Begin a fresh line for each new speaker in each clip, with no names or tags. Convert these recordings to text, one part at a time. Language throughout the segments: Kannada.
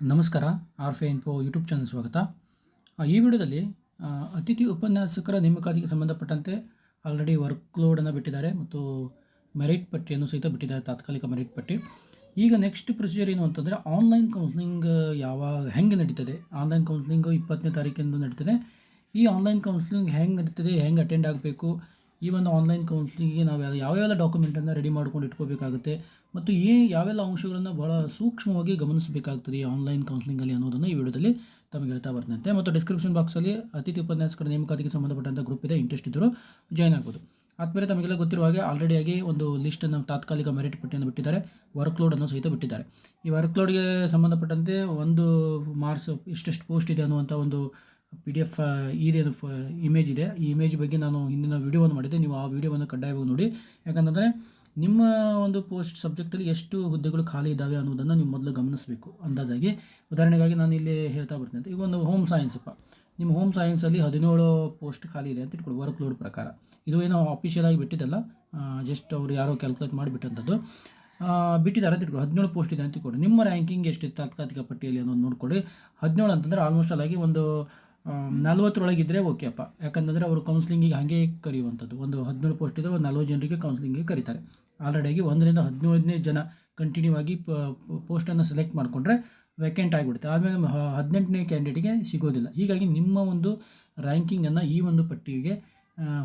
ನಮಸ್ಕಾರ ಆರ್ ಫೆ ಇನ್ಫೋ ಯೂಟ್ಯೂಬ್ ಚಾನಲ್ ಸ್ವಾಗತ. ಈ ವಿಡಿಯೋದಲ್ಲಿ ಅತಿಥಿ ಉಪನ್ಯಾಸಕರ ನೇಮಕಾತಿಗೆ ಸಂಬಂಧಪಟ್ಟಂತೆ ಆಲ್ರೆಡಿ ವರ್ಕ್ ಲೋಡನ್ನು ಬಿಟ್ಟಿದ್ದಾರೆ ಮತ್ತು ಮೆರಿಟ್ ಪಟ್ಟಿಯನ್ನು ಸಹಿತ ಬಿಟ್ಟಿದ್ದಾರೆ, ತಾತ್ಕಾಲಿಕ ಮೆರಿಟ್ ಪಟ್ಟಿ. ಈಗ ನೆಕ್ಸ್ಟ್ ಪ್ರೊಸೀಜರ್ ಏನು ಅಂತಂದರೆ ಆನ್ಲೈನ್ ಕೌನ್ಸಿಲಿಂಗ್ ಯಾವಾಗ ಹೆಂಗೆ ನಡೀತದೆ? ಆನ್ಲೈನ್ ಕೌನ್ಸಿಲಿಂಗು ಇಪ್ಪತ್ತನೇ ತಾರೀಕಿಂದ ನಡೀತದೆ. ಈ ಆನ್ಲೈನ್ ಕೌನ್ಸಿಲಿಂಗ್ ಹೆಂಗೆ ನಡೀತದೆ, ಹೆಂಗೆ ಅಟೆಂಡ್ ಆಗಬೇಕು? ಈ ಒಂದು ಆನ್ಲೈನ್ ಕೌನ್ಸ್ಲಿಂಗಿಗೆ ನಾವು ಯಾವ- ಯಾವ್ಯಾವ ಡಾಕ್ಯುಮೆಂಟನ್ನು ರೆಡಿ ಮಾಡ್ಕೊಂಡು ಇಟ್ಕೋಬೇಕಾಗುತ್ತೆ ಮತ್ತು ಈ ಯಾವೆಲ್ಲ ಅಂಶಗಳನ್ನು ಭಾಳ ಸೂಕ್ಷ್ಮವಾಗಿ ಗಮನಿಸಬೇಕಾಗ್ತದೆ ಈ ಆನ್ಲೈನ್ ಕೌನ್ಸಿಲಿಂಗಲ್ಲಿ ಅನ್ನೋದನ್ನು ಈ ವಿಡಿಯೋದಲ್ಲಿ ತಮಗೆ ಹೇಳ್ತಾ ಬರ್ತಂತೆ ಮತ್ತು ಡಿಸ್ಕ್ರಿಪ್ಷನ್ ಬಾಕ್ಸಲ್ಲಿ ಅತಿಥಿ ಉಪನ್ಯಾಸಕರ ನೇಮಕಾತಿಗೆ ಸಂಬಂಧಪಟ್ಟಂಥ ಗ್ರೂಪ್ ಇದೆ ಇಂಟ್ರೆಸ್ಟ್ ಇದ್ದರೂ ಜಾಯ್ನ್ ಆಗ್ಬೋದು. ಆದ್ಮೇಲೆ ತಮಗೆಲ್ಲ ಗೊತ್ತಿರುವ ಹಾಗೆ ಆಲ್ರೆಡಿಯಾಗಿ ಒಂದು ಲಿಸ್ಟನ್ನು ತಾತ್ಕಾಲಿಕ ಮೆರಿಟ್ ಪಟ್ಟಿಯನ್ನು ಬಿಟ್ಟಿದ್ದಾರೆ ವರ್ಕ್ ಲೋಡನ್ನು ಸಹಿತ ಬಿಟ್ಟಿದ್ದಾರೆ. ಈ ವರ್ಕ್ ಲೋಡ್ಗೆ ಸಂಬಂಧಪಟ್ಟಂತೆ ಒಂದು ಮಾರ್ಕ್ಸ್ ಇಷ್ಟೆಷ್ಟು ಪೋಸ್ಟ್ ಇದೆ ಅನ್ನುವಂಥ ಒಂದು ಪಿ ಡಿ ಎಫ್ ಇದೇನು ಫ ಇಮೇಜ್ ಇದೆ. ಈ ಇಮೇಜ್ ಬಗ್ಗೆ ನಾನು ಹಿಂದಿನ ವೀಡಿಯೋವನ್ನು ಮಾಡಿದ್ದೆ. ನೀವು ಆ ವಿಡಿಯೋವನ್ನು ಕಡ್ಡಾಯವಾಗಿ ನೋಡಿ. ಯಾಕಂತಂದರೆ ನಿಮ್ಮ ಒಂದು ಪೋಸ್ಟ್ ಸಬ್ಜೆಕ್ಟಲ್ಲಿ ಎಷ್ಟು ಹುದ್ದೆಗಳು ಖಾಲಿ ಇದ್ದಾವೆ ಅನ್ನೋದನ್ನು ನೀವು ಮೊದಲು ಗಮನಿಸಬೇಕು. ಅಂದಾಜಾಗಿ. ಉದಾಹರಣೆಗಾಗಿ ನಾನು ಇಲ್ಲಿ ಹೇಳ್ತಾ ಬರ್ತೀನಿ ಅಂತ. ಈಗ ಒಂದು ಹೋಮ್ ಸೈನ್ಸಪ್ಪ ನಿಮ್ಮ ಹೋಮ್ ಸೈನ್ಸಲ್ಲಿ ಹದಿನೇಳು ಪೋಸ್ಟ್ ಖಾಲಿ ಇದೆ ಅಂತ ಇಟ್ಕೊಳ್ಳಿ ವರ್ಕ್ ಲೋಡ್ ಪ್ರಕಾರ. ಇದು ಏನೋ ಅಫಿಷಿಯಲ್ ಆಗಿ ಬಿಟ್ಟಿದ್ದಲ್ಲ. ಜಸ್ಟ್ ಅವರು ಯಾರೋ ಕ್ಯಾಲ್ಕುಲೇಟ್ ಮಾಡಿಬಿಟ್ಟಂಥದ್ದು ಬಿಟ್ಟಿದ್ದಾರೆ ಅಂತ ಇಟ್ಕೊಳ್ಳಿ. ಹದಿನೇಳು ಪೋಸ್ಟ್ ಇದೆ ಅಂತ ಇಟ್ಕೊಳ್ಳಿ. ನಿಮ್ಮ ರ್ಯಾಂಕಿಂಗ್ ಎಷ್ಟಿದೆ ತಾತ್ಕಾಲಿಕ ಪಟ್ಟಿಯಲ್ಲಿ ಅನ್ನೋದು ನೋಡ್ಕೊಳ್ಳಿ. ಹದಿನೇಳು ಅಂತಂದರೆ ಆಲ್ಮೋಸ್ಟ್ ಅಲ್ಲಾಗಿ ಒಂದು ನಲ್ವತ್ತರೊಳಗಿದ್ದರೆ ಓಕೆ ಅಪ್ಪ. ಯಾಕಂತಂದರೆ ಅವರು ಕೌನ್ಸಿಲಿಂಗಿಗೆ ಹಾಗೆ ಕರೆಯುವಂಥದ್ದು. ಒಂದು ಹದಿನೇಳು ಪೋಸ್ಟ್ ಇದ್ದರೆ ಒಂದು ನಲ್ವತ್ತು ಜನರಿಗೆ ಕೌನ್ಸ್ಲಿಂಗಿಗೆ ಕರೀತಾರೆ. ಆಲ್ರೆಡಿಯಾಗಿ ಒಂದರಿಂದ ಹದಿನೇಳನೇ ಜನ ಕಂಟಿನ್ಯೂ ಆಗಿ ಪೋಸ್ಟನ್ನು ಸೆಲೆಕ್ಟ್ ಮಾಡಿಕೊಂಡ್ರೆ ವೇಕೆಂಟ್ ಆಗಿಬಿಡುತ್ತೆ. ಆಮೇಲೆ ಹದಿನೆಂಟನೇ ಕ್ಯಾಂಡಿಡೇಟಿಗೆ ಸಿಗೋದಿಲ್ಲ. ಹೀಗಾಗಿ ನಿಮ್ಮ ಒಂದು ರ್ಯಾಂಕಿಂಗನ್ನು ಈ ಒಂದು ಪಟ್ಟಿಗೆ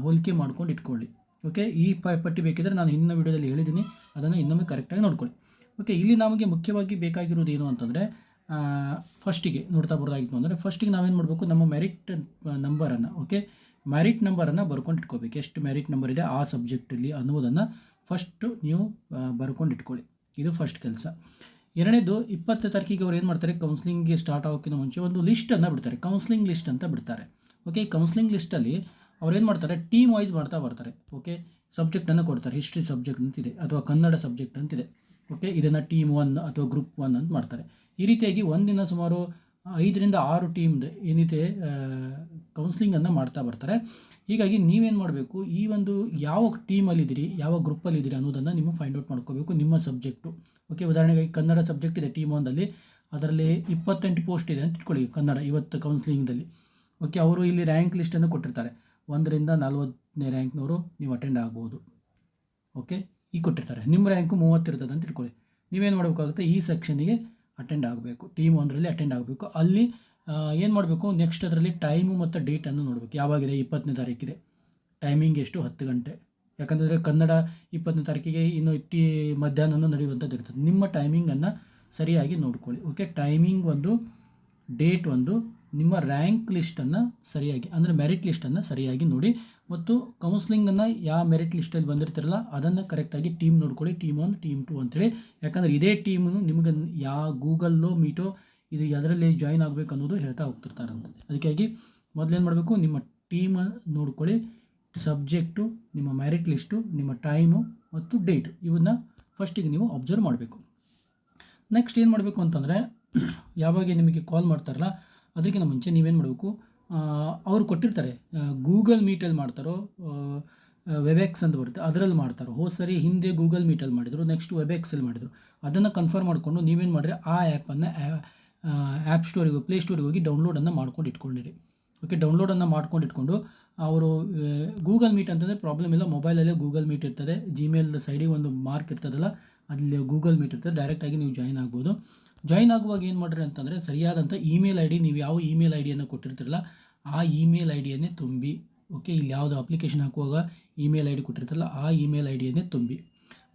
ಹೋಲಿಕೆ ಮಾಡ್ಕೊಂಡು ಇಟ್ಕೊಳ್ಳಿ. ಓಕೆ ಈ ಪಟ್ಟಿ ಬೇಕಿದ್ರೆ ನಾನು ಹಿಂದಿನ ವಿಡಿಯೋದಲ್ಲಿ ಹೇಳಿದ್ದೀನಿ. ಅದನ್ನು ಇನ್ನೊಮ್ಮೆ ಕರೆಕ್ಟಾಗಿ ನೋಡ್ಕೊಳ್ಳಿ. ಓಕೆ ಇಲ್ಲಿ ನಮಗೆ ಮುಖ್ಯವಾಗಿ ಬೇಕಾಗಿರೋದು ಏನು ಅಂತಂದರೆ ಫಸ್ಟಿಗೆ ನೋಡ್ತಾ ಬರೋದಾಗಿತ್ತು ಅಂದರೆ ಫಸ್ಟಿಗೆ ನಾವೇನು ಮಾಡಬೇಕು? ನಮ್ಮ ಮೆರಿಟ್ ನಂಬರನ್ನು ಓಕೆ ಮೆರಿಟ್ ನಂಬರನ್ನು ಬರ್ಕೊಂಡು ಇಟ್ಕೋಬೇಕು. ಎಷ್ಟು ಮೆರಿಟ್ ನಂಬರ್ ಇದೆ ಆ ಸಬ್ಜೆಕ್ಟಲ್ಲಿ ಅನ್ನೋದನ್ನು ಫಸ್ಟು ನೀವು ಬರ್ಕೊಂಡು ಇಟ್ಕೊಳ್ಳಿ. ಇದು ಫಸ್ಟ್ ಕೆಲಸ. ಎರಡನೇದು ಇಪ್ಪತ್ತು ತಾರೀಕಿಗೆ ಅವ್ರು ಏನು ಮಾಡ್ತಾರೆ? ಕೌನ್ಸ್ಲಿಂಗ್ಗೆ ಸ್ಟಾರ್ಟ್ ಆಗೋಕ್ಕಿಂತ ಮುಂಚೆ ಒಂದು ಲಿಸ್ಟನ್ನು ಬಿಡ್ತಾರೆ. ಕೌನ್ಸಿಲಿಂಗ್ ಲಿಸ್ಟ್ ಅಂತ ಬಿಡ್ತಾರೆ. ಓಕೆ ಕೌನ್ಸಿಲಿಂಗ್ ಲಿಸ್ಟಲ್ಲಿ ಅವ್ರು ಏನು ಮಾಡ್ತಾರೆ? ಟೀಮ್ ವೈಸ್ ಮಾಡ್ತಾ ಬರ್ತಾರೆ. ಓಕೆ ಸಬ್ಜೆಕ್ಟನ್ನು ಕೊಡ್ತಾರೆ. ಹಿಸ್ಟ್ರಿ ಸಬ್ಜೆಕ್ಟ್ ಅಂತಿದೆ, ಅಥವಾ ಕನ್ನಡ ಸಬ್ಜೆಕ್ಟ್ ಅಂತಿದೆ. ಓಕೆ, ಇದನ್ನು ಟೀಮ್ ಒನ್ ಅಥವಾ ಗ್ರೂಪ್ ಒನ್ ಅಂತ ಮಾಡ್ತಾರೆ. ಈ ರೀತಿಯಾಗಿ ಒಂದಿನ ಸುಮಾರು ಐದರಿಂದ ಆರು ಟೀಮ್ದು ಏನಿದೆ ಕೌನ್ಸಿಲಿಂಗನ್ನು ಮಾಡ್ತಾ ಬರ್ತಾರೆ. ಹೀಗಾಗಿ ನೀವೇನು ಮಾಡಬೇಕು, ಈ ಒಂದು ಯಾವ ಟೀಮಲ್ಲಿದ್ದೀರಿ ಯಾವ ಗ್ರೂಪಲ್ಲಿದ್ದೀರಿ ಅನ್ನೋದನ್ನು ನೀವು ಫೈಂಡ್ ಔಟ್ ಮಾಡ್ಕೋಬೇಕು ನಿಮ್ಮ ಸಬ್ಜೆಕ್ಟು ಓಕೆ, ಉದಾಹರಣೆಗೆ ಕನ್ನಡ ಸಬ್ಜೆಕ್ಟ್ ಇದೆ ಟೀಮ್ ಒಂದಲ್ಲಿ ಅದರಲ್ಲಿ ಇಪ್ಪತ್ತೆಂಟು ಪೋಸ್ಟ್ ಇದೆ ಅಂತ ಇಟ್ಕೊಳ್ಳಿ, ಕನ್ನಡ, ಇವತ್ತು ಕೌನ್ಸಿಲಿಂಗ್ದಲ್ಲಿ ಓಕೆ, ಅವರು ಇಲ್ಲಿ ರ್ಯಾಂಕ್ ಲಿಸ್ಟನ್ನು ಕೊಟ್ಟಿರ್ತಾರೆ. ಒಂದರಿಂದ ನಲ್ವತ್ತನೇ ರ್ಯಾಂಕ್ನವರು ನೀವು ಅಟೆಂಡ್ ಆಗ್ಬೋದು. ಓಕೆ ಈಗ ಕೊಟ್ಟಿರ್ತಾರೆ. ನಿಮ್ಮ ರ್ಯಾಂಕು ಮೂವತ್ತಿರ್ತದೆ ಅಂತ ಇಟ್ಕೊಳ್ಳಿ ನೀವೇನು ಮಾಡಬೇಕಾಗುತ್ತೆ, ಈ ಸೆಕ್ಷನಿಗೆ ಅಟೆಂಡ್ ಆಗಬೇಕು. ಟೀಮ್ ಒಂದರಲ್ಲಿ ಅಟೆಂಡ್ ಆಗಬೇಕು. ಅಲ್ಲಿ ಏನು ಮಾಡಬೇಕು? ನೆಕ್ಸ್ಟ್ ಅದರಲ್ಲಿ ಟೈಮು ಮತ್ತು ಡೇಟನ್ನು ನೋಡಬೇಕು. ಯಾವಾಗಿದೆ? ಇಪ್ಪತ್ತನೇ ತಾರೀಕಿದೆ. ಟೈಮಿಂಗ್ ಎಷ್ಟು? ಹತ್ತು ಗಂಟೆ. ಯಾಕಂತಂದರೆ ಕನ್ನಡ ಇಪ್ಪತ್ತನೇ ತಾರೀಕಿಗೆ ಇನ್ನು ಇಟ್ಟಿ ಮಧ್ಯಾಹ್ನ ನಡೆಯುವಂಥದ್ದು ಇರ್ತದೆ. ನಿಮ್ಮ ಟೈಮಿಂಗನ್ನು ಸರಿಯಾಗಿ ನೋಡ್ಕೊಳ್ಳಿ. ಓಕೆ ಟೈಮಿಂಗ್ ಒಂದು ಡೇಟ್ ಒಂದು ನಿಮ್ಮ ರ್ಯಾಂಕ್ ಲಿಸ್ಟನ್ನು ಸರಿಯಾಗಿ, ಅಂದರೆ ಮೆರಿಟ್ ಲಿಸ್ಟನ್ನು ಸರಿಯಾಗಿ ನೋಡಿ. ಮತ್ತು ಕೌನ್ಸಿಲಿಂಗನ್ನು ಯಾವ ಮೆರಿಟ್ ಲಿಸ್ಟಲ್ಲಿ ಬಂದಿರ್ತಿರಲ್ಲ, ಅದನ್ನು ಕರೆಕ್ಟಾಗಿ ಟೀಮ್ ನೋಡ್ಕೊಳ್ಳಿ. ಟೀಮ್ ಒನ್ ಟೀಮ್ ಟು ಅಂತೇಳಿ. ಯಾಕಂದರೆ ಇದೇ ಟೀಮನ್ನು ನಿಮಗೆ ಯಾವ ಗೂಗಲ್ಲೋ ಮೀಟೋ ಇದು ಅದರಲ್ಲಿ ಜಾಯಿನ್ ಆಗಬೇಕು ಅನ್ನೋದು ಹೇಳ್ತಾ ಹೋಗ್ತಿರ್ತಾರಂತೆ ಅದಕ್ಕಾಗಿ ಮೊದಲೇನು ಮಾಡಬೇಕು, ನಿಮ್ಮ ಟೀಮ್ ನೋಡ್ಕೊಳ್ಳಿ. ಸಬ್ಜೆಕ್ಟು ನಿಮ್ಮ ಮೆರಿಟ್ ಲಿಸ್ಟು ನಿಮ್ಮ ಟೈಮು ಮತ್ತು ಡೇಟ್ ಇವನ್ನ ಫಸ್ಟಿಗೆ ನೀವು ಅಬ್ಸರ್ವ್ ಮಾಡಬೇಕು. ನೆಕ್ಸ್ಟ್ ಏನು ಮಾಡಬೇಕು ಅಂತಂದರೆ, ಯಾವಾಗ ನಿಮಗೆ ಕಾಲ್ ಮಾಡ್ತಾರಲ್ಲ ಅದಕ್ಕಿಂತ ಮುಂಚೆ ನೀವೇನು ಮಾಡಬೇಕು ಅವ್ರು ಕೊಟ್ಟಿರ್ತಾರೆ ಗೂಗಲ್ ಮೀಟಲ್ಲಿ ಮಾಡ್ತಾರೋ ವೆಬೆಕ್ಸ್ ಅಂತ ಬರುತ್ತೆ, ಅದರಲ್ಲಿ ಮಾಡ್ತಾರೋ, ಹೋದ ಸರಿ ಹಿಂದೆ ಗೂಗಲ್ ಮೀಟಲ್ಲಿ ಮಾಡಿದರು ನೆಕ್ಸ್ಟ್ ವೆಬೆಕ್ಸಲ್ಲಿ ಮಾಡಿದರು, ಅದನ್ನು ಕನ್ಫರ್ಮ್ ಮಾಡಿಕೊಂಡು ನೀವೇನು ಮಾಡಿರಿ ಆ ಆ್ಯಪನ್ನು ಆ್ಯಪ್ ಸ್ಟೋರಿಗೆ ಪ್ಲೇ ಸ್ಟೋರಿಗೆ ಹೋಗಿ ಡೌನ್ಲೋಡನ್ನು ಮಾಡ್ಕೊಂಡು ಇಟ್ಕೊಂಡಿರಿ. ಓಕೆ ಡೌನ್ಲೋಡನ್ನು ಮಾಡ್ಕೊಂಡು ಇಟ್ಕೊಂಡು, ಅವರು ಗೂಗಲ್ ಮೀಟ್ ಅಂತಂದರೆ ಪ್ರಾಬ್ಲಮ್ ಇಲ್ಲ ಮೊಬೈಲಲ್ಲೇ ಗೂಗಲ್ ಮೀಟ್ ಇರ್ತದೆ ಜಿಮೇಲ್ ಸೈಡಿಗೆ ಒಂದು ಮಾರ್ಕ್ ಇರ್ತದಲ್ಲ, ಅಲ್ಲಿ ಗೂಗಲ್ ಮೀಟ್ ಇರ್ತದೆ ಡೈರೆಕ್ಟಾಗಿ ನೀವು ಜಾಯಿನ್ ಆಗ್ಬೋದು. ಜಾಯಿನ್ ಆಗುವಾಗ ಏನು ಮಾಡ್ರಿ ಅಂತಂದರೆ ಸರಿಯಾದಂಥ ಇಮೇಲ್ ಐ ಡಿ ನೀವು ಯಾವ ಇಮೇಲ್ ಐ ಡಿಯನ್ನು ಕೊಟ್ಟಿರ್ತೀರಲ್ಲ, ಆ ಇಮೇಲ್ ಐ ಡಿಯನ್ನೇ ತುಂಬಿ ಓಕೆ ಇಲ್ಲಿ ಯಾವುದು ಅಪ್ಲಿಕೇಶನ್ ಹಾಕುವಾಗ ಇಮೇಲ್ ಐ ಡಿ ಕೊಟ್ಟಿರ್ತಾರಲ್ಲ, ಆ ಇಮೇಲ್ ಐ ಡಿಯನ್ನೇ ತುಂಬಿ.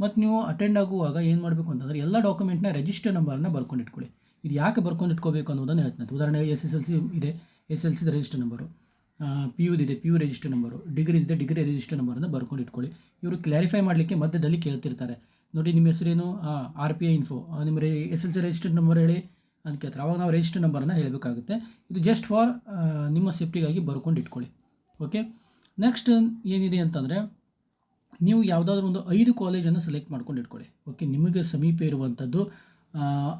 ಮತ್ತು ನೀವು ಅಟೆಂಡ್ ಆಗುವಾಗ ಏನು ಮಾಡಬೇಕು ಅಂತಂದರೆ ಎಲ್ಲ ಡಾಕ್ಯುಮೆಂಟ್ನ ರಿಜಿಸ್ಟರ್ ನಂಬರ್ನ ಬರ್ಕೊಂಡಿಟ್ಕೊಳ್ಳಿ ಇದು ಯಾಕೆ ಬರ್ಕೊಂಡು ಇಟ್ಕೋಬೇಕು ಅನ್ನೋದನ್ನು ಹೇಳ್ತೀನಿ. ಉದಾಹರಣೆಗೆ ಎಸ್ ಎಸ್ ಎಲ್ ಸಿ ಇದೆ ಎಸ್ ಎಲ್ ಸಿದ register number P ಯುದಿದೆ P U register number degree ಇದೆ ಡಿಗ್ರಿ ರಿಜಿಸ್ಟರ್ ನಂಬರನ್ನು ಬರ್ಕೊಂಡು ಇಟ್ಕೊಳ್ಳಿ. ಇವರು ಕ್ಲಾರಿಫೈ ಮಾಡಲಿಕ್ಕೆ ಮಧ್ಯದಲ್ಲಿ ಕೇಳ್ತಿರ್ತಾರೆ. ನೋಡಿ, ನಿಮ್ಮ ಹೆಸರೇನು? ಆರ್ ಪಿ ಐ ಇನ್ಫೋ ನಿಮ್ಮ ರೇ, S L C register number ಹೇಳಿ ಅಂತ ಕೇಳ್ತಾರೆ. ಅವಾಗ ನಾವು ರಿಜಿಸ್ಟರ್ ನಂಬರನ್ನು ಹೇಳಬೇಕಾಗುತ್ತೆ. ಇದು ಜಸ್ಟ್ ಫಾರ್ ನಿಮ್ಮ ಸೇಫ್ಟಿಗಾಗಿ ಬರ್ಕೊಂಡು ಇಟ್ಕೊಳ್ಳಿ. ಓಕೆ ನೆಕ್ಸ್ಟ್ ಏನಿದೆ ಅಂತಂದರೆ, ನೀವು ಯಾವುದಾದ್ರೂ ಒಂದು ಐದು ಕಾಲೇಜನ್ನು ಸೆಲೆಕ್ಟ್ ಮಾಡ್ಕೊಂಡು ಇಟ್ಕೊಳ್ಳಿ. ಓಕೆ ನಿಮಗೆ ಸಮೀಪ ಇರುವಂಥದ್ದು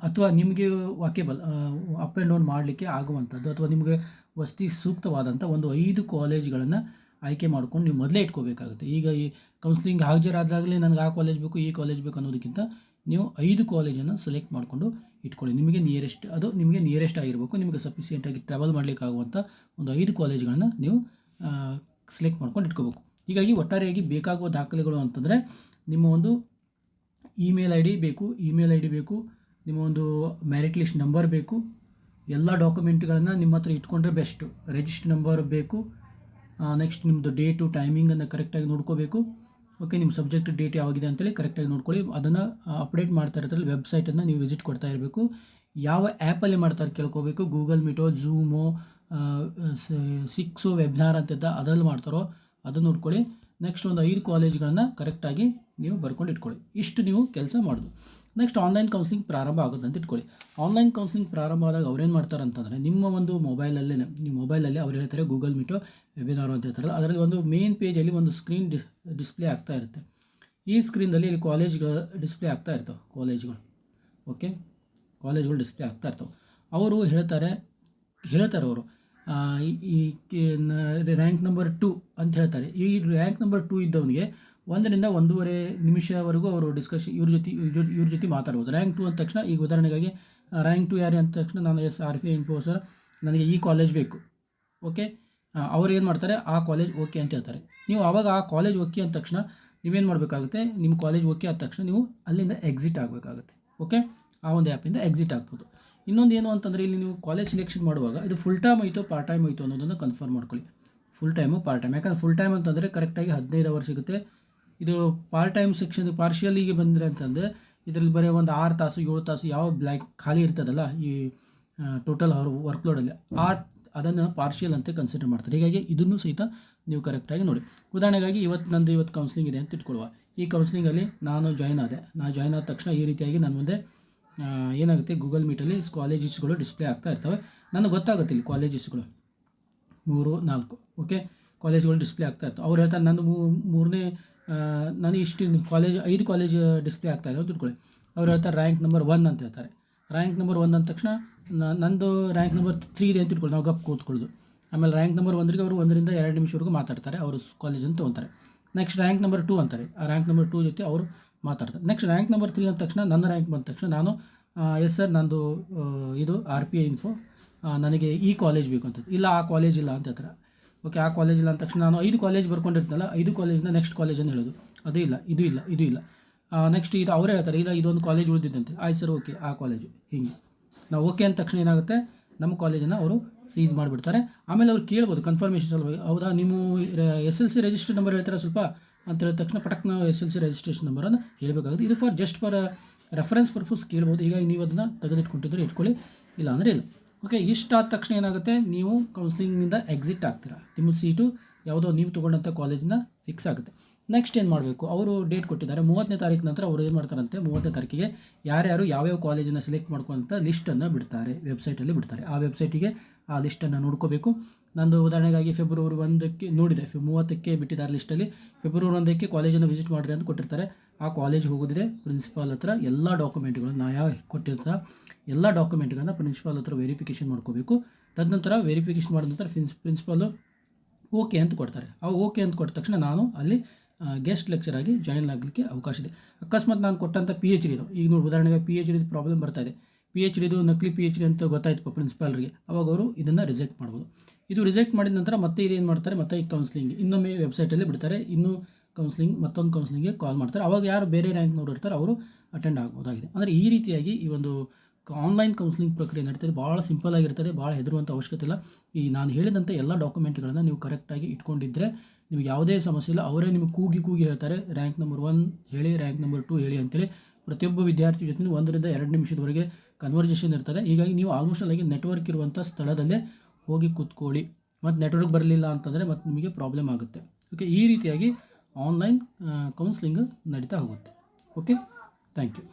ಅಥವಾ ನಿಮಗೆ ವಾಕೇಬಲ್ ಅಪ್ ಆ್ಯಂಡ್ ಡೌನ್ ಮಾಡಲಿಕ್ಕೆ ಆಗುವಂಥದ್ದು ಅಥವಾ ನಿಮಗೆ ವಸತಿ ಸೂಕ್ತವಾದಂಥ ಒಂದು ಐದು ಕಾಲೇಜ್ಗಳನ್ನು ಆಯ್ಕೆ ಮಾಡ್ಕೊಂಡು ನೀವು ಮೊದಲೇ ಇಟ್ಕೋಬೇಕಾಗುತ್ತೆ. ಈಗ ಈ ಕೌನ್ಸಿಲಿಂಗ್ ಹಾಜರಾದಾಗಲೇ ನನಗೆ ಆ ಕಾಲೇಜ್ ಬೇಕು, ಈ ಕಾಲೇಜ್ ಬೇಕು ಅನ್ನೋದಕ್ಕಿಂತ ನೀವು ಐದು ಕಾಲೇಜನ್ನು ಸೆಲೆಕ್ಟ್ ಮಾಡಿಕೊಂಡು ಇಟ್ಕೊಳ್ಳಿ. ನಿಮಗೆ ನಿಯರೆಸ್ಟ್ ಅದು ನಿಮಗೆ ನಿಯರೆಸ್ಟ್ ಆಗಿರಬೇಕು, ನಿಮಗೆ ಸಫಿಸಿಯೆಂಟಾಗಿ ಟ್ರಾವೆಲ್ ಮಾಡಲಿಕ್ಕಾಗುವಂಥ ಒಂದು ಐದು ಕಾಲೇಜ್ಗಳನ್ನು ನೀವು ಸೆಲೆಕ್ಟ್ ಮಾಡ್ಕೊಂಡು ಇಟ್ಕೋಬೇಕು. ಹೀಗಾಗಿ ಒಟ್ಟಾರೆಯಾಗಿ ಬೇಕಾಗುವ ದಾಖಲೆಗಳು ಅಂತಂದರೆ ನಿಮ್ಮ ಒಂದು ಇಮೇಲ್ ಐ ಡಿ ಬೇಕು ಇಮೇಲ್ ಐ ಡಿ ಬೇಕು, ನಿಮ್ಮ ಒಂದು ಮ್ಯಾರಿಟ್ ಲಿಸ್ಟ್ ನಂಬರ್ ಬೇಕು, ಎಲ್ಲ ಡಾಕ್ಯುಮೆಂಟ್ಗಳನ್ನು ನಿಮ್ಮ ಹತ್ರ ಇಟ್ಕೊಂಡ್ರೆ ಬೆಸ್ಟು ರಿಜಿಸ್ಟರ್ ನಂಬರ್ ಬೇಕು ನೆಕ್ಸ್ಟ್ ನಿಮ್ಮದು ಡೇಟು ಟೈಮಿಂಗನ್ನು ಕರೆಕ್ಟಾಗಿ ನೋಡ್ಕೋಬೇಕು. ಓಕೆ ನಿಮ್ಮ ಸಬ್ಜೆಕ್ಟ್ ಡೇಟ್ ಯಾವಾಗಿದೆ ಅಂತೇಳಿ ಕರೆಕ್ಟಾಗಿ ನೋಡ್ಕೊಳ್ಳಿ. ಅದನ್ನು ಅಪ್ಡೇಟ್ ಮಾಡ್ತಾ ಇರೋದ್ರಲ್ಲಿ ವೆಬ್ಸೈಟನ್ನು ನೀವು ವಿಸಿಟ್ ಕೊಡ್ತಾ ಇರಬೇಕು. ಯಾವ ಆ್ಯಪಲ್ಲಿ ಮಾಡ್ತಾರೆ ಕೇಳ್ಕೋಬೇಕು. ಗೂಗಲ್ ಮೀಟೋ ಝೂಮೋ ಸಿಕ್ಸು ವೆಬ್ನಾರ್ ಅಂತಿದ್ದ ಅದರಲ್ಲಿ ಮಾಡ್ತಾರೋ ಅದನ್ನು ನೋಡ್ಕೊಳ್ಳಿ. ನೆಕ್ಸ್ಟ್ ಒಂದು ಐದು ಕಾಲೇಜ್ಗಳನ್ನು ಕರೆಕ್ಟಾಗಿ ನೀವು ಬರ್ಕೊಂಡು ಇಟ್ಕೊಳ್ಳಿ. ಇಷ್ಟು ನೀವು ಕೆಲಸ ಮಾಡೋದು. ನೆಕ್ಸ್ಟ್ ಆನ್ಲೈನ್ ಕೌನ್ಸಿಲಿಂಗ್ ಪ್ರಾರಂಭ ಆಗುತ್ತೆ ಅಂತ ಇಟ್ಕೊಳ್ಳಿ. ಆನ್ಲೈನ್ ಕೌನ್ಸಿಲಿಂಗ್ ಪ್ರಾರಂಭ ಆದಾಗ ಅವ್ರೇನು ಮಾಡ್ತಾರೆ ಅಂತಂದರೆ, ನಿಮ್ಮ ಒಂದು ಮೊಬೈಲಲ್ಲೇ ನಿಮ್ಮ ಮೊಬೈಲಲ್ಲಿ ಅವ್ರು ಹೇಳ್ತಾರೆ ಗೂಗಲ್ ಮೀಟು ವೆಬಿನಾರು ಅಂತ ಹೇಳ್ತಾರಲ್ಲ, ಅದರಲ್ಲಿ ಒಂದು ಮೇನ್ ಪೇಜಲ್ಲಿ ಒಂದು ಸ್ಕ್ರೀನ್ ಡಿಸ್ ಡಿಸ್ಪ್ಲೇ ಆಗ್ತಾ ಇರುತ್ತೆ. ಈ ಸ್ಕ್ರೀನಲ್ಲಿ ಇಲ್ಲಿ ಕಾಲೇಜ್ಗಳು ಡಿಸ್ಪ್ಲೇ ಆಗ್ತಾ ಇರ್ತವೆ ಕಾಲೇಜ್ಗಳು ಓಕೆ ಕಾಲೇಜ್ಗಳು ಡಿಸ್ಪ್ಲೇ ಆಗ್ತಾ ಇರ್ತವೆ. ಅವರು ಹೇಳ್ತಾರೆ ಹೇಳ್ತಾರೆ ಅವರು. ಈ ರ್ಯಾಂಕ್ ನಂಬರ್ ಟು ಅಂತ ಹೇಳ್ತಾರೆ. ಈ ರ್ಯಾಂಕ್ ನಂಬರ್ ಟು ಇದ್ದವನಿಗೆ ಒಂದರಿಂದ ಒಂದೂವರೆ ನಿಮಿಷವರೆಗೂ ಅವರು ಡಿಸ್ಕಷನ್ ಇವ್ರ ಜೊತೆ ಇವ್ರ ಜೊತೆ ಮಾತಾಡ್ಬೋದು. ರ್ಯಾಂಕ್ ಟು ಅಂದ ತಕ್ಷಣ ಈಗ ಉದಾಹರಣೆಗಾಗಿ ರ್ಯಾಂಕ್ ಟು ಯಾರು ಅಂದ ತಕ್ಷಣ ನಾನು S R F info sir ನನಗೆ ಈ ಕಾಲೇಜ್ ಬೇಕು. ಓಕೆ ಅವ್ರು ಏನು ಮಾಡ್ತಾರೆ? ಆ ಕಾಲೇಜ್ ಓಕೆ ಅಂತ ಹೇಳ್ತಾರೆ. ನೀವು ಆವಾಗ ಆ ಕಾಲೇಜ್ ಓಕೆ ಅಂದ ತಕ್ಷಣ ನೀವೇನು ಮಾಡಬೇಕಾಗುತ್ತೆ? ನಿಮ್ಮ ಕಾಲೇಜ್ ಓಕೆ ಆದ ತಕ್ಷಣ ನೀವು ಅಲ್ಲಿಂದ ಎಕ್ಸಿಟ್ ಆಗಬೇಕಾಗುತ್ತೆ. ಓಕೆ ಆ ಒಂದು ಆ್ಯಪಿಂದ ಎಕ್ಸಿಟ್ ಆಗ್ಬೋದು. ಇನ್ನೊಂದು ಏನು ಅಂತಂದರೆ ಇಲ್ಲಿ ನೀವು ಕಾಲೇಜ್ ಸೆಲೆಕ್ಷನ್ ಮಾಡುವಾಗ ಇದು ಫುಲ್ ಟೈಮ್ ಆಯಿತು ಪಾರ್ಟ್ ಟೈಮ್ ಆಯಿತು ಅನ್ನೋದನ್ನು ಕನ್ಫರ್ಮ್ ಮಾಡ್ಕೊಳ್ಳಿ. ಫುಲ್ ಟೈಮು ಪಾರ್ಟ್ ಟೈಮ್ ಯಾಕಂದ್ರೆ ಫುಲ್ ಟೈಮ್ ಅಂತಂದರೆ ಕರೆಕ್ಟಾಗಿ ಹದಿನೈದು ಅವರ್ ಸಿಗುತ್ತೆ. ಇದು ಪಾರ್ಟ್ ಟೈಮ್ ಸೆಕ್ಷನ್ ಪಾರ್ಷಿಯಲಿಗೆ ಬಂದರೆ ಅಂತಂದರೆ, ಇದರಲ್ಲಿ ಬರೀ ಒಂದು ಆರು ತಾಸು, ಏಳು ತಾಸು ಯಾವ ಬ್ಲ್ಯಾಕ್ ಖಾಲಿ ಇರ್ತದಲ್ಲ ಈ ಟೋಟಲ್ ಅವ್ರ ವರ್ಕ್ಲೋಡಲ್ಲಿ ಆ, ಅದನ್ನು ಪಾರ್ಷಿಯಲ್ ಅಂತ ಕನ್ಸಿಡರ್ ಮಾಡ್ತಾರೆ. ಹೀಗಾಗಿ ಇದನ್ನು ಸಹಿತ ನೀವು ಕರೆಕ್ಟಾಗಿ ನೋಡಿ. ಉದಾಹರಣೆಗಾಗಿ ಇವತ್ತು ನಂದು ಇವತ್ತು ಕೌನ್ಸಿಲಿಂಗ್ ಇದೆ ಅಂತ ಇಟ್ಕೊಳ್ಳುವ. ಈ ಕೌನ್ಸಿಲಿಂಗಲ್ಲಿ ನಾನು ಜಾಯ್ನ್ ಆದೆ. ನಾನು ಜಾಯ್ನ್ ಆದ ತಕ್ಷಣ ಈ ರೀತಿಯಾಗಿ ನನ್ನ ಮುಂದೆ ಏನಾಗುತ್ತೆ ಗೂಗಲ್ ಮೀಟಲ್ಲಿ ಕಾಲೇಜಸ್ಗಳು ಡಿಸ್ಪ್ಲೇ ಆಗ್ತಾ ಇರ್ತವೆ. ನನಗೆ ಗೊತ್ತಾಗುತ್ತೆ ಇಲ್ಲಿ ಕಾಲೇಜಸ್ಗಳು ಮೂರು, ನಾಲ್ಕು ಓಕೆ ಕಾಲೇಜ್ಗಳು ಡಿಸ್ಪ್ಲೇ ಆಗ್ತಾ ಇತ್ತು ಅವ್ರು ಹೇಳ್ತಾರೆ, ನಂದು ಮೂರನೇ ನಾನು ಇಷ್ಟು ಕಾಲೇಜ್, ಐದು ಕಾಲೇಜ್ ಡಿಸ್ಪ್ಲೇ ಆಗ್ತಾ ಇದೆ ಅಂತ ತಿಳ್ಕೊಳ್ಳಿ. ಅವ್ರು ಹೇಳ್ತಾರೆ, ರ್ಯಾಂಕ್ ನಂಬರ್ ಒನ್ ಅಂತ ಹೇಳ್ತಾರೆ. ರ್ಯಾಂಕ್ ನಂಬರ್ ಒನ್ ಅಂದ ತಕ್ಷಣ ನಂದು ರ್ಯಾಂಕ್ ನಂಬರ್ ತ್ರೀ ಇದೆ ಅಂತ ತಿಳ್ಕೊಳ್ಳಿ, ನಾವು ಗಪ್ ಕೂತ್ಕೊಳ್ಳೋದು. ಆಮೇಲೆ ರ್ಯಾಂಕ್ ನಂಬರ್ ಒಂದರಿಗೆ ಅವರು ಒಂದರಿಂದ ಎರಡು ನಿಮಿಷವರೆಗೂ ಮಾತಾಡ್ತಾರೆ, ಅವರು ಕಾಲೇಜ್ ಅಂತ ತೊಗೊತಾರೆ. ನೆಕ್ಸ್ಟ್ ರ್ಯಾಂಕ್ ನಂಬರ್ ಟೂ ಅಂತಾರೆ. ಆ ರ್ಯಾಂಕ್ ನಂಬರ್ ಟೂ ಜೊತೆ ಅವರು ಮಾತಾಡ್ತಾರೆ. ನೆಕ್ಸ್ಟ್ ರ್ಯಾಂಕ್ ನಂಬರ್ ತ್ರೀ ಅಂದ ತಕ್ಷಣ ನನ್ನ ರ್ಯಾಂಕ್ ಬಂದ ತಕ್ಷಣ ನಾನು ಎಸ್ ಸರ್, ನಂದು ಇದು ಆರ್ ಪಿ ಐ ಇನ್ಫೋ ನನಗೆ ಈ ಕಾಲೇಜ್ ಬೇಕು ಅಂತ. ಇಲ್ಲ, ಆ ಕಾಲೇಜ್ ಇಲ್ಲ ಅಂತ ಹೇಳ್ತಾರೆ. ಓಕೆ ಆ ಕಾಲೇಜ್ ಇಲ್ಲ ಅಂದ ತಕ್ಷಣ ನಾನು ಐದು ಕಾಲೇಜ್ ಬರ್ಕೊಂಡಿರ್ತಲ್ಲ ಐದು ಕಾಲೇಜಿನ ನೆಕ್ಸ್ಟ್ ಕಾಲೇಜನ್ನು ಹೇಳೋದು. ಅದು ಇಲ್ಲ, ಇದು ಇಲ್ಲ ಇದು ಇಲ್ಲ. ನೆಕ್ಸ್ಟ್ ಇದು ಅವರೇ ಹೇಳ್ತಾರೆ, ಇಲ್ಲ, ಇದೊಂದು ಕಾಲೇಜ್ ಉಳಿದಿದ್ದಂತೆ. ಆಯ್ತು ಸರ್ ಓಕೆ ಆ ಕಾಲೇಜು ಹಿಂಗೆ. ನಾವು ಓಕೆ ಅಂದ ತಕ್ಷಣ ಏನಾಗುತ್ತೆ? ನಮ್ಮ ಕಾಲೇಜನ್ನು ಅವರು ಸೀಸ್ ಮಾಡಿಬಿಡ್ತಾರೆ. ಆಮೇಲೆ ಅವ್ರು ಕೇಳ್ಬೋದು ಕನ್ಫರ್ಮೇಷನ್ ಸಲುವಾಗಿ ಹೌದಾ ನೀವು S L C register number ಹೇಳ್ತಾರೆ ಸ್ವಲ್ಪ? ಅಂತ ಹೇಳಿದ ತಕ್ಷಣ ಪಟಕ್ನ ಎಸ್ ಎಲ್ ಸಿ ರಿಜಿಸ್ಟ್ರೇಷನ್ ನಂಬರನ್ನು ಹೇಳಬೇಕಾಗುತ್ತೆ. ಇದು for just for reference purpose ಕೇಳ್ಬೋದು. ಈಗ ನೀವು ಅದನ್ನು ತೆಗೆದಿಟ್ಕೊಂಡಿದ್ರೆ ಇಟ್ಕೊಳ್ಳಿ. ಇಲ್ಲ ಅಂದರೆ ಇಲ್ಲ. ಓಕೆ ಇಷ್ಟಾದ ತಕ್ಷಣ ಏನಾಗುತ್ತೆ? ನೀವು ಕೌನ್ಸಿಲಿಂಗಿಂದ ಎಕ್ಸಿಟ್ ಆಗ್ತೀರಾ. ನಿಮ್ಮ ಸೀಟು ಯಾವುದೋ ನೀವು ತೊಗೊಂಡಂಥ ಕಾಲೇಜಿನ ಫಿಕ್ಸ್ ಆಗುತ್ತೆ. ನೆಕ್ಸ್ಟ್ ಏನು ಮಾಡಬೇಕು? ಅವರು ಡೇಟ್ ಕೊಟ್ಟಿದ್ದಾರೆ. ಮೂವತ್ತನೇ ತಾರೀಕು ನಂತರ ಅವರು ಏನು ಮಾಡ್ತಾರಂತೆ? ಮೂವತ್ತನೇ ತಾರೀಕಿಗೆ ಯಾರ್ಯಾರು ಯಾವ್ಯಾವ ಕಾಲೇಜನ್ನು ಸೆಲೆಕ್ಟ್ ಮಾಡ್ಕೊಳ್ಳೋಂಥ ಲಿಸ್ಟನ್ನು ಬಿಡ್ತಾರೆ ವೆಬ್ಸೈಟಲ್ಲಿ ಬಿಡ್ತಾರೆ. ಆ ವೆಬ್ಸೈಟಿಗೆ ಆ ಲಿಸ್ಟನ್ನು ನೋಡ್ಕೋಬೇಕು. ನಂದು ಉದಾಹರಣೆಗಾಗಿ ಫೆಬ್ರವರಿ ಒಂದಕ್ಕೆ ನೋಡಿದೆ. ಫೆ ಮೂವತ್ತಕ್ಕೆ ಬಿಟ್ಟಿದ್ದಾರೆ ಲಿಸ್ಟಲ್ಲಿ ಫೆಬ್ರವರಿ ಒಂದಕ್ಕೆ ಕಾಲೇಜನ್ನು ವಿಸಿಟ್ ಮಾಡಿರಿ ಅಂತ ಕೊಟ್ಟಿರ್ತಾರೆ. ಆ ಕಾಲೇಜ್ ಹೋಗೋದಿದೆ. ಪ್ರಿನ್ಸಿಪಾಲ್ ಹತ್ರ ಎಲ್ಲ ಡಾಕ್ಯುಮೆಂಟ್ಗಳನ್ನು ನಾ ಯಾವ ಕೊಟ್ಟಿರ್ತಾ ಎಲ್ಲ ಡಾಕ್ಯುಮೆಂಟ್ಗಳನ್ನು ಪ್ರಿನ್ಸಿಪಾಲ್ ಹತ್ರ ವೆರಿಫಿಕೇಷನ್ ಮಾಡ್ಕೋಬೇಕು. ತದನಂತರ ವೆರಿಫಿಕೇಷನ್ ಮಾಡಿದ ನಂತರ ಪ್ರಿನ್ಸ್ ಪ್ರಿನ್ಸಿಪಾಲು ಓಕೆ ಅಂತ ಕೊಡ್ತಾರೆ. ಆ ಓಕೆ ಅಂತ ಕೊಟ್ಟ ತಕ್ಷಣ ನಾನು ಅಲ್ಲಿ ಗೆಸ್ಟ್ ಲೆಕ್ಚರ್ ಆಗಿ ಜಾಯಿನ್ ಆಗಲಿಕ್ಕೆ ಅವಕಾಶ ಇದೆ. ಅಕಸ್ಮಾತ್ ನಾನು ಕೊಟ್ಟಂಥ ಪಿ ಎಚ್ ಡಿದು ಈಗ ನೋಡಿ ಉದಾಹರಣೆಗೆ ಪಿ ಎಚ್ ಡಿ ಪ್ರಾಬ್ಲಮ್ ಬರ್ತಾ ಇದೆ. ಪಿ ಎಚ್ ಡಿದು ನಕಲಿ ಪಿ ಎಚ್ ಡಿ ಅಂತ ಗೊತ್ತಾಯ್ತು ಪ್ರಿನ್ಸಿಪಾಲ್ರಿಗೆ ಅವಾಗ ಅವರು ಇದನ್ನು ರಿಜೆಕ್ಟ್ ಮಾಡ್ಬೋದು. ಇದು ರಿಜೆಕ್ಟ್ ಮಾಡಿದ ನಂತರ ಮತ್ತೆ ಇದೇನು ಮಾಡ್ತಾರೆ? ಮತ್ತೆ ಕೌನ್ಸಿಲಿಂಗ್ ಇನ್ನೊಮ್ಮೆ ವೆಬ್ಸೈಟಲ್ಲಿ ಬಿಡ್ತಾರೆ. ಇನ್ನೂ ಕೌನ್ಸಿಲಿಂಗ್ ಮತ್ತೊಂದು ಕೌನ್ಸಿಲಿಂಗ್ಗೆ ಕಾಲ್ ಮಾಡ್ತಾರೆ. ಅವಾಗ ಯಾರು ಬೇರೆ ರ್ಯಾಂಕ್ ಇರ್ತಾರೆ ಅವರು ಅಟೆಂಡ್ ಆಗ್ಬೋದಾಗಿದೆ ಅಂದರೆ ಈ ರೀತಿಯಾಗಿ ಈ ಒಂದು ಆನ್ಲೈನ್ ಕೌನ್ಸಿಲಿಂಗ್ ಪ್ರಕ್ರಿಯೆ ನಡೀತದೆ. ಭಾಳ ಸಿಂಪಲ್ ಆಗಿರ್ತದೆ. ಭಾಳ ಹೆದರುವಂಥ ಅವಶ್ಯಕತೆ ಇಲ್ಲ. ಈ ನಾನು ಹೇಳಿದಂಥ ಎಲ್ಲ ಡಾಕ್ಯುಮೆಂಟ್ಗಳನ್ನು ನೀವು ಕರೆಕ್ಟಾಗಿ ಇಟ್ಕೊಂಡಿದ್ದರೆ ನಿಮ್ಗೆ ಯಾವುದೇ ಸಮಸ್ಯೆ ಇಲ್ಲ. ಅವರೇ ನಿಮಗೆ ಕೂಗಿ ಕೂಗಿ ಹೇಳ್ತಾರೆ. ರ್ಯಾಂಕ್ ನಂಬರ್ ಒನ್ ಹೇಳಿ ರ್ಯಾಂಕ್ ನಂಬರ್ ಟು ಹೇಳಿ ಅಂತೇಳಿ. ಪ್ರತಿಯೊಬ್ಬ ವಿದ್ಯಾರ್ಥಿ ಜೊತೆ ಒಂದರಿಂದ ಎರಡು ನಿಮಿಷದವರೆಗೆ ಕನ್ವರ್ಜೇಷನ್ ಇರ್ತದೆ. ಹೀಗಾಗಿ ನೀವು ಆಲ್ಮೋಸ್ಟ್ ಆಗಿ ನೆಟ್ವರ್ಕ್ ಇರುವಂಥ ಸ್ಥಳದಲ್ಲೇ ಹೋಗಿ ಕೂತ್ಕೊಳ್ಳಿ. ಮತ್ತು ನೆಟ್ವರ್ಕ್ ಬರಲಿಲ್ಲ ಅಂತಂದರೆ ಮತ್ತು ನಿಮಗೆ ಪ್ರಾಬ್ಲಮ್ ಆಗುತ್ತೆ. ಓಕೆ ಈ ರೀತಿಯಾಗಿ ಆನ್ಲೈನ್ ಕೌನ್ಸ್ಲಿಂಗ್ ನಡೀತಾ ಹೋಗುತ್ತೆ. Okay thank you